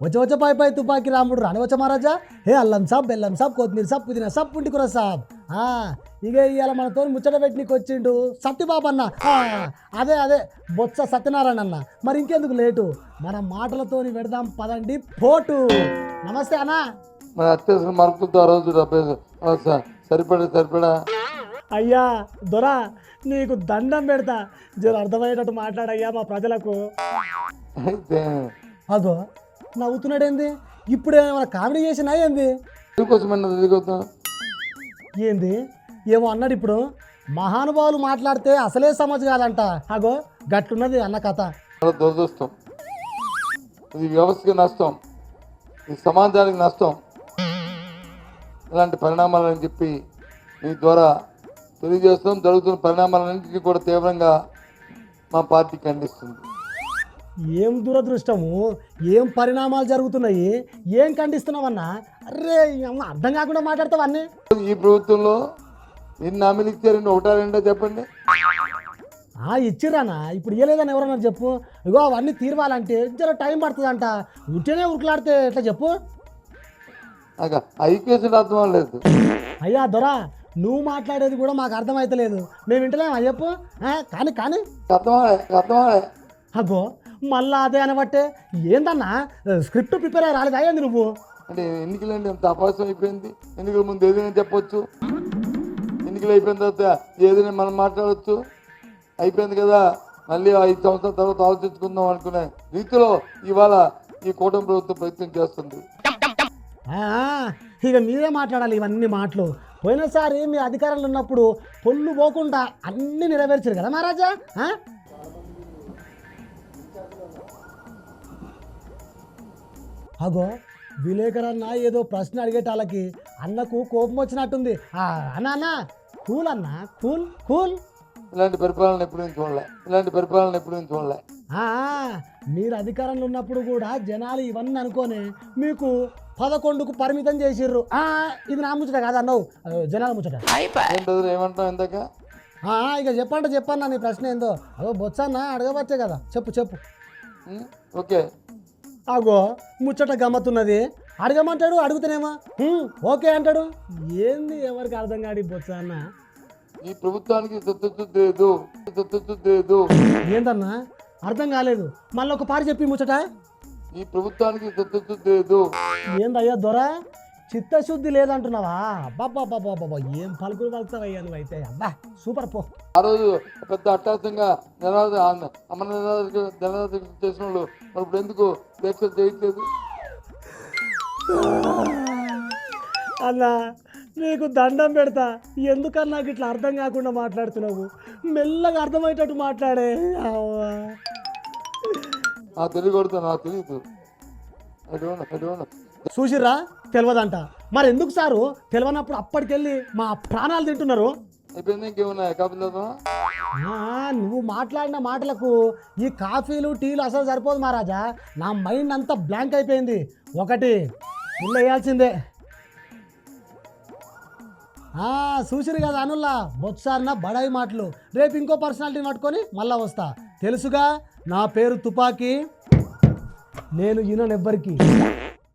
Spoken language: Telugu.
వచ్చ వచ్చ పాయ్ పాయ్ తుపాకి రాముడు రాని వచ్చ మహారాజా. హే అల్లం సాబ్ బెల్లం సాబ్ కొత్తిమీర సాబ్ పుదీనా సాబ్ పుంటికూర సాబ్. ఆ, ఇక ఇవాళ మనతో ముచ్చట పెట్టినకి వచ్చిండు సత్యబాబు అన్న. అదే అదే బొత్స సత్యనారాయణ అన్న. మరి ఇంకెందుకు లేటు? మన మాటలతోని పెడదాం పదండి పోటు. నమస్తే అన్న. మరి అత్యవసర ఆ రోజు డెబ్బై సరిపడా సరిపడా. అయ్యా దొరా నీకు దండం పెడతా. జర అర్థమయ్యేటట్టు మాట్లాడయ్యా మా ప్రజలకు. అయితే అగో నవ్వుతున్నాడేంది? ఇప్పుడు ఏమైనా కామెడీ చేసినా ఏంది? ఏంది? ఏమో అన్నాడు ఇప్పుడు. మహానుభావులు మాట్లాడితే అసలే సమజ్ కాదంట. అగో గట్లున్నది అన్న కథ. దురదృష్టం. ఇది వ్యవస్థకి నష్టం. ఇది సమాజానికి నష్టం. ఇలాంటి పరిణామాలని చెప్పి మీ ద్వారా తెలియజేస్తాం. జరుగుతున్న పరిణామాలన్నింటినీ కూడా తీవ్రంగా మా పార్టీ ఖండిస్తుంది. ఏం దురదృష్టము? ఏం పరిణామాలు జరుగుతున్నాయి? ఏం ఖండిస్తున్నావన్నా? అరే అర్థం కాకుండా మాట్లాడతావు అన్నీ? ఈ ప్రభుత్వంలో ఎన్ని హామీలు ఇచ్చారండి ఒకటా రెండో చెప్పండి. ఆ ఇచ్చిరానా ఇప్పుడు ఇవ్వలేదని ఎవరన్నా చెప్పు. ఇగో అవన్నీ తీరవాలంటే జర టైం పడుతుందంట. ఉంటేనే ఉరుకులాడితే ఎట్లా చెప్పు? అర్థం లేదు. అయ్యా దొరా నువ్వు మాట్లాడేది కూడా మాకు అర్థమైతలేదు. మేము వింటలేమా? చెప్పు. ఆ, కానీ కానీ. అగో మళ్ళా అదే అనబట్టే ఏందన్నా స్క్రిప్ట్ ప్రిపేర్ అయ్యి రాలేదు అయ్యింది నువ్వు? అంటే ఎన్నికలండి ఎంత అపాసం అయిపోయింది? ఎన్నికల ముందు ఏదైనా చెప్పొచ్చు? ఎన్నికలు అయిపోయిన తర్వాత? ఏదైనా మనం మాట్లాడవచ్చు అయిపోయింది కదా? మళ్ళీ ఐదు సంవత్సరాల తర్వాత ఆలోచించుకుందాం అనుకునే రీతిలో ఇవాళ ఈ కూటమి ప్రభుత్వం ప్రయత్నం చేస్తుంది. ఇక మీరే మాట్లాడాలి ఇవన్నీ మాటలు. పోయినసారి మీ అధికారంలో ఉన్నప్పుడు పొల్లు పోకుండా అన్నీ నెరవేర్చారు కదా మహారాజా? అగో విలేకరన్న ఏదో ప్రశ్న అడిగేటాళ్ళకి అన్నకు కోపం వచ్చినట్టుంది. ఆ, అన్న అన్న కూల్ అన్న కూల్ కూల్. ఇలాంటి పరిపాలన ఎప్పుడు చూడలే ఇలాంటి పరిపాలన ఎప్పుడు చూడలే ఆ, మీరు అధికారంలో ఉన్నప్పుడు కూడా జనాలు ఇవన్నీ అనుకొని మీకు పదకొండుకు పరిమితం చేసిర్రు. ఆ, ఇది నా ముచ్చట కాదు అన్నావు. జనాల ముచ్చట. ఏం బ్రదర్ ఏమంటాం ఇందాక? ఇక చెప్పంటే చెప్పన్నా నీ ప్రశ్న ఏందో. అదో బొత్సన్న అడగబట్టే కదా. చెప్పు చెప్పు? ఓకే. అగో ముచ్చట గమ్మత్తున్నది. అడగమంటాడు అడుగుతానేమో. "హ్మ్, ఓకే అంటాడు. ఏంది ఎవరికి అర్థం కాడి బొత్స అన్న? ఈ ప్రభుత్వానికి లేదు లేదు ఏందన్నా? అర్థం కాలేదు. మళ్ళీ ఒక పారి చెప్పి ముచ్చట. ఈ ప్రభుత్వానికి లేదు ఏందయ్యా దొర? చిత్తశుద్ధి లేదంటున్నావా? అబ్బా బాబా ఏం పలుకులు పలుకుతావయ్యా నువ్వైతే అబ్బా సూపర్ పో. ఆ రోజు పెద్ద అట్టాసంగా జనాలు అమర నినాదాలు జనాలు చేసిన వాళ్ళు మరి ఇప్పుడు ఎందుకు దీక్ష చేయట్లేదు అన్నా నీకు దండం పెడతా. ఎందుకన్నా నాకు ఇట్లా అర్థం కాకుండా మాట్లాడుతున్నావు? మెల్లగా అర్థమయ్యేటట్టు మాట్లాడే. ఆ తెలియకూడదు నాకు తెలియదు. చూసిర్రా? తెలియదంట మరి ఎందుకు సారు? తెలియనప్పుడు అప్పటికెళ్ళి మా ప్రాణాలు తింటున్నారు? నువ్వు మాట్లాడిన మాటలకు ఈ కాఫీలు టీలు అసలు సరిపోదు మహారాజా. నా మైండ్ అంతా బ్లాంక్ అయిపోయింది. ఒకటి ఇల్లు వేయాల్సిందే. చూసిరు కదా అనుల్లా బొత్సాన్న బడాయి మాటలు. రేపు ఇంకో పర్సనాలిటీని పట్టుకొని మళ్ళా వస్తా. తెలుసుగా నా పేరు తుపాకీ నేను ఈయనెవ్వరికి